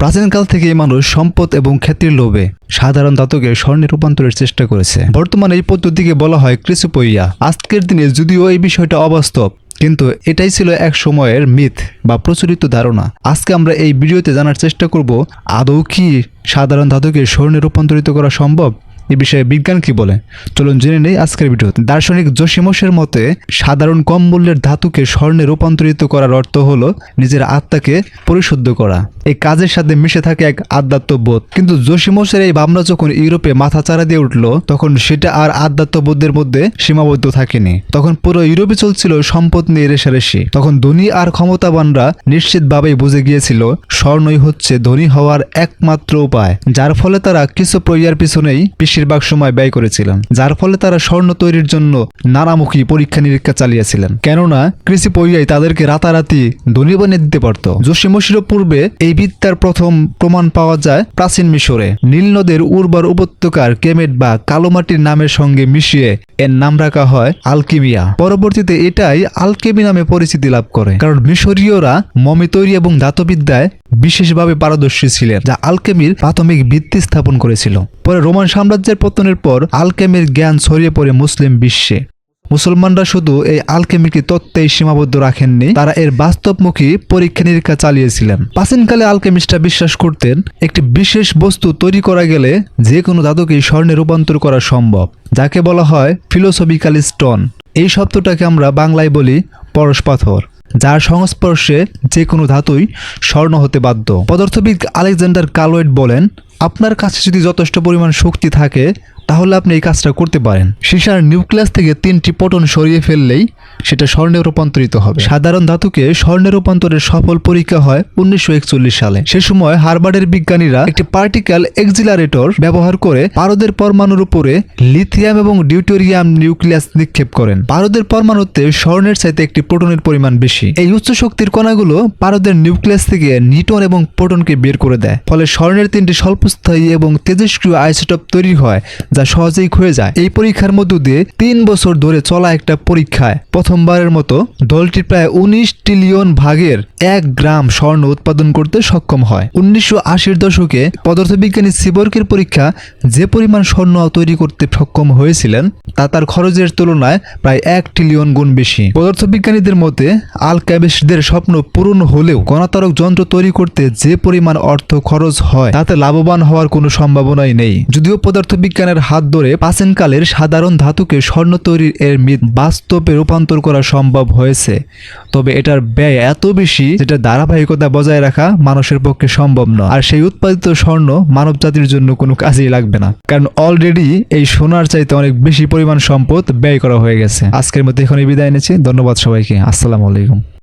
প্রাচীনকাল থেকেই মানুষ সম্পদ এবং খ্যাতির লোভে সাধারণ ধাতুকে স্বর্ণে রূপান্তরের চেষ্টা করেছে। বর্তমানে এই পদ্ধতিকে বলা হয় কৃষিপইয়া। আজকের দিনে যদিও এই বিষয়টা অবাস্তব, কিন্তু এটাই ছিল এক সময়ের মিথ বা প্রচলিত ধারণা। আজকে আমরা এই ভিডিওতে জানার চেষ্টা করব, আদৌ কি সাধারণ ধাতুকে স্বর্ণে রূপান্তরিত করা সম্ভব? এ বিষয়ে বিজ্ঞান কি বলে? চলুন জেনে নেই আজকের ভিডিওতে দার্শনিক জসিমসের মতে, সাধারণ কম মূল্যের ধাতুকে স্বর্ণে রূপান্তরিত করার অর্থ হলো নিজের আত্মাকে পরিশুদ্ধ করা। এই কাজের সাথে মিশে থাকে এক আধ্যাত্মবোধ। কিন্তু জসিমসের এই ভাবনা যখন ইউরোপে মাথা চারা দিয়ে উঠল, তখন সেটা আর আধ্যাত্মবোধের মধ্যে সীমাবদ্ধ থাকেনি। তখন পুরো ইউরোপে চলছিল সম্পদ নিয়ে রেশারেশি তখন ধনী আর ক্ষমতাবানরা নিশ্চিতভাবেই বুঝে গিয়েছিল, স্বর্ণই হচ্ছে ধনী হওয়ার একমাত্র উপায়, যার ফলে তারা কিছু প্রক্রিয়ার পিছনেই বেশিরভাগ সময় ব্যয় করেছিলেন যার ফলে তারা স্বর্ণ তৈরির জন্য নানামুখী পরীক্ষা নিরীক্ষা চালিয়েছিলেন। কেননা, কৃষি পর্যায়ে তাদেরকে রাতারাতি ধনী বানিয়ে দিতে পারত। জসিমসির পূর্বে এই বিদ্যার প্রথম প্রমাণ পাওয়া যায় প্রাচীন মিশরে। নীল নদের উর্বর উপত্যকার কেমেট বা কালো মাটির নামের সঙ্গে মিশিয়ে এর নাম রাখা হয় আলকিমিয়া। পরবর্তীতে এটাই আলকেমি নামে পরিচিতি লাভ করে। কারণ মিশরীয়রা মমি তৈরি এবং ধাতুবিদ্যায় বিশেষভাবে পারদর্শী ছিলেন, যা আলকেমির প্রাথমিক ভিত্তি স্থাপন করেছিল। পরে রোমান সাম্রাজ্যের পতনের পর আলকেমির জ্ঞান ছড়িয়ে পড়ে মুসলিম বিশ্বে। মুসলমানরা শুধু এই আলকেমিকে তত্ত্বেই সীমাবদ্ধ রাখেননি, তারা এর বাস্তবমুখী পরীক্ষা নিরীক্ষা চালিয়েছিলেন। প্রাচীনকালে আলকেমিস্টরা বিশ্বাস করতেন, একটি বিশেষ বস্তু তৈরি করা গেলে যে কোনো ধাতুকেই স্বর্ণে রূপান্তর করা সম্ভব, যাকে বলা হয় ফিলোসফিক্যাল স্টোন। এই শব্দটাকে আমরা বাংলায় বলি পরশ পাথর যার সংস্পর্শে যে কোনো ধাতুই স্বর্ণ হতে বাধ্য। পদার্থবিদ আলেকজান্ডার কালোয়েড বলেন, আপনার কাছে যদি যথেষ্ট পরিমাণ শক্তি থাকে তাহলে আপনি এই কাজটা করতে পারেন। সীসার নিউক্লিয়াস থেকে তিনটি পটন সরিয়ে ফেললেই সেটা স্বর্ণে রূপান্তরিত হবে। সাধারণ ধাতুকে স্বর্ণে রূপান্তরের সফল পরীক্ষা হয় উনিশশো একচল্লিশ সালে। সে সময় হার্ভার্ডের বিজ্ঞানীরা একটি পার্টিকেল এক্সিলারেটর ব্যবহার করে পারদের পরমাণুর উপরে লিথিয়াম এবং ডিউটোরিয়াম নিউক্লিয়াস নিক্ষেপ করেন। পারদের পরমাণুতে স্বর্ণের চাইতে একটি প্রোটনের পরিমাণ বেশি। এই উচ্চ শক্তির কণাগুলো পারদের নিউক্লিয়াস থেকে নিউটন এবং প্রোটনকে বের করে দেয়। ফলে স্বর্ণের তিনটি স্বল্পস্থায়ী এবং তেজস্ক্রিয় আইসোটপ তৈরি হয় যা সহজেই ক্ষয়ে যায়। এই পরীক্ষার মধ্য দিয়ে তিন বছর ধরে চলা একটা পরীক্ষায় প্রথমবারের মতো দলটি প্রায় উনিশ ট্রিলিয়ন ভাগের এক গ্রাম স্বর্ণ উৎপাদন করতে সক্ষম হয়। উনিশশো আশির দশকে পদার্থবিজ্ঞানী সিবর্কের পরীক্ষা যে পরিমাণ স্বর্ণ তৈরি করতে সক্ষম হয়েছিলেন, তা তার খরচের তুলনায় প্রায় এক ট্রিলিয়ন গুণ বেশি। পদার্থবিজ্ঞানীদের মতে আল ক্যাবেসদের স্বপ্ন পূরণ হলেও কণাতারক যন্ত্র তৈরি করতে যে পরিমাণ অর্থ খরচ হয়, তাতে লাভবান হওয়ার কোনো সম্ভাবনাই নেই। যদিও পদার্থবিজ্ঞানের হাত ধরে প্রাচীনকালের সাধারণ ধাতুকে স্বর্ণ তৈরির এর বাস্তবে রূপান্তর করা সম্ভব হয়েছে। তবে এটার ব্যয় এত বেশি যেটা ধারাবাহিকতা বজায় রাখা মানুষের পক্ষে সম্ভব নয়। আর সেই উৎপাদিত স্বর্ণ মানব জাতির জন্য কোনো কাজেই লাগবে না। কারণ অলরেডি এই সোনার চাইতে অনেক বেশি পরিমাণ সম্পদ ব্যয় করা হয়ে গেছে। আজকের মধ্যে এখানে বিদায় নিচ্ছি। ধন্যবাদ সবাইকে। আসসালামু আলাইকুম।